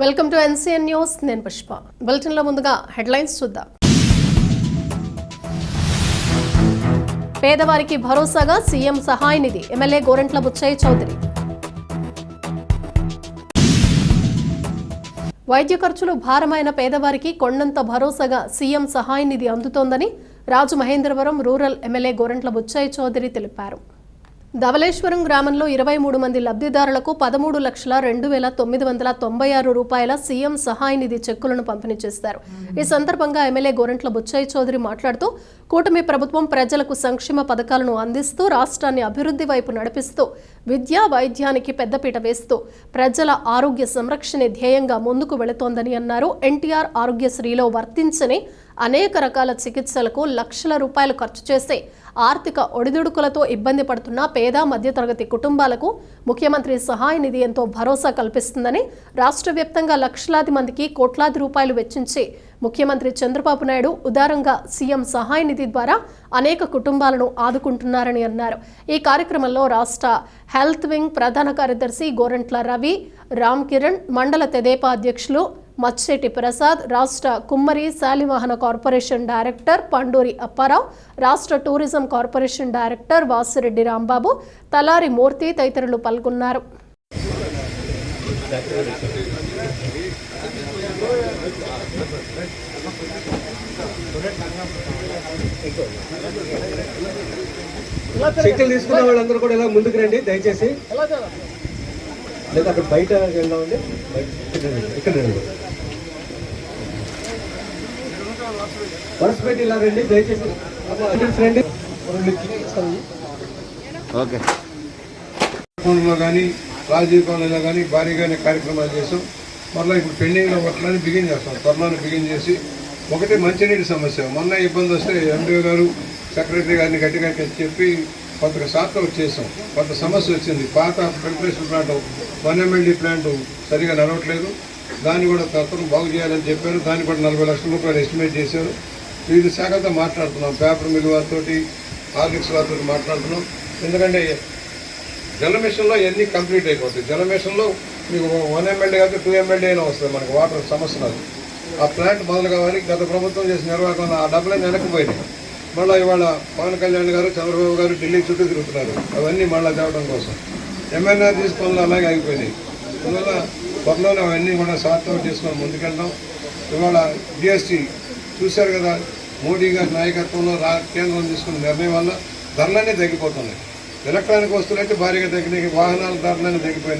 Welcome to NCN news. నేను పుష్ప. బులెటిన్లో ముందుగా హెడ్లైన్స్ చూద్దాం. పేదవారికి భరోసాగా సీఎం సహాయ నిధి ఎమ్మెల్యే గోరంట్ల బుచ్చయ్య చౌదరి. వైద్య ఖర్చులు భారమైన పేదవారికి కొండంత భరోసాగా సీఎం సహాయ నిధి అందుతోందని Rajamahendravaram rural MLA Gorantla Butchaiah Chowdary తెలిపారు. ధవలేశ్వరం గ్రామంలో ఇరవై మూడు మంది లబ్ధిదారులకు పదమూడు లక్షల రెండు వేల తొమ్మిది వందల తొంభై ఆరు రూపాయల సీఎం సహాయ నిధి చెక్కులను పంపిణీ చేశారు. ఈ సందర్భంగా ఎమ్మెల్యే గోరంట్ల బుచ్చయ్య చౌదరి మాట్లాడుతూ కూటమి ప్రభుత్వం ప్రజలకు సంక్షేమ పథకాలను అందిస్తూ రాష్ట్రాన్ని అభివృద్ధి వైపు నడిపిస్తూ విద్యా వైద్యానికి పెద్దపీట వేస్తూ ప్రజల ఆరోగ్య సంరక్షణే ధ్యేయంగా ముందుకు వెళుతోందని అన్నారు. ఎన్టీఆర్ ఆరోగ్యశ్రీలో వర్తించని అనేక రకాల చికిత్సలకు లక్షల రూపాయలు ఖర్చు చేసే ఆర్థిక ఒడిదుడుకులతో ఇబ్బంది పడుతున్న పేద మధ్యతరగతి కుటుంబాలకు ముఖ్యమంత్రి సహాయ నిధి ఎంతో భరోసా కల్పిస్తుందని రాష్ట్ర వ్యాప్తంగా లక్షలాది మందికి కోట్లాది రూపాయలు వెచ్చించి ముఖ్యమంత్రి చంద్రబాబు నాయుడు ఉదారంగా సీఎం సహాయ నిధి ద్వారా అనేక కుటుంబాలను ఆదుకుంటున్నారని అన్నారు. ఈ కార్యక్రమంలో రాష్ట్ర హెల్త్ వింగ్ ప్రధాన కార్యదర్శి గోరంట్ల రవి రామ్ కిరణ్ మండల తెదేపా అధ్యక్షులు మచ్చేటి ప్రసాద్ రాష్ట్ర కుమ్మరి శాలివాహన కార్పొరేషన్ డైరెక్టర్ పండూరి అప్పారావు రాష్ట్ర tourism corporation director Vasireddy Rambabu Talari Murthy తదితరులు పాల్గొన్నారు. చెక్కులు తీసుకున్న వాళ్ళందరూ కూడా ఇలా ముందుకు రండి దయచేసి. లేదా అక్కడ బయట వెళ్దామండి బయట. ఇక్కడ రండి, ఇక్కడ రండి వరుస పెట్టి ఇలా రండి దయచేసి రండి. ఓకే. కానీ రాజీవ్ కాలనీలో కానీ భారీగానే కార్యక్రమాలు చేసాం మరలా ఇప్పుడు పెండింగ్లో ఒకటిని బిగిన్ చేస్తాం. త్వరలో బిగిన్ చేసి ఒకటి మంచినీటి సమస్య. మొన్న ఇబ్బంది వస్తే ఎండీ గారు సెక్రటరీ గారిని గట్టిగా చెప్పి కొంత శాతం చేసాం కొంత సమస్య వచ్చింది. పాత filtration plant one MLD plant సరిగా నడవట్లేదు. దాన్ని కూడా తత్వం బాగు చేయాలని చెప్పారు. దాన్ని కూడా నలభై లక్షల రూపాయలు ఎస్టిమేట్ చేశారు. వివిధ శాఖలతో మాట్లాడుతున్నాం. పేపర్ మిల్ వారితో హార్లిక్స్ వారితో మాట్లాడుతున్నాం. ఎందుకంటే జల మిషన్లో ఇవన్నీ కంప్లీట్ అయిపోతాయి. జల మిషన్లో మీకు వన్ ఎమ్మెల్యే కాదు టూ ఎమ్మెల్యే అయినా వస్తుంది మనకి. వాటర్ సమస్య రాదు. ఆ ప్లాంట్ మొదలు కావాలి. గత ప్రభుత్వం చేసిన నిర్వాహకం ఆ డబ్బులన్నీ వెనక్కిపోయినాయి మళ్ళీ ఇవాళ పవన్ కళ్యాణ్ గారు చంద్రబాబు గారు ఢిల్లీ చుట్టూ తిరుగుతున్నారు. అవన్నీ మళ్ళీ తేవడం కోసం. ఎంఎన్ఆర్ పనులు అలాగే ఆగిపోయినాయి. అందువల్ల త్వరలోనే అవన్నీ కూడా సార్థం చేసుకొని ముందుకెళ్ళడం ఇవాళ జిఎస్టీ చూశారు కదా మోడీ గారి నాయకత్వంలో రా కేంద్రం తీసుకున్న నిర్ణయం వల్ల ధరలన్నీ తగ్గిపోతున్నాయి. ఎలక్ట్రానిక్ వస్తువులు అయితే భారీగా తగ్గినాయి వాహనాల ధరలన్నీ తగ్గిపోయినాయి.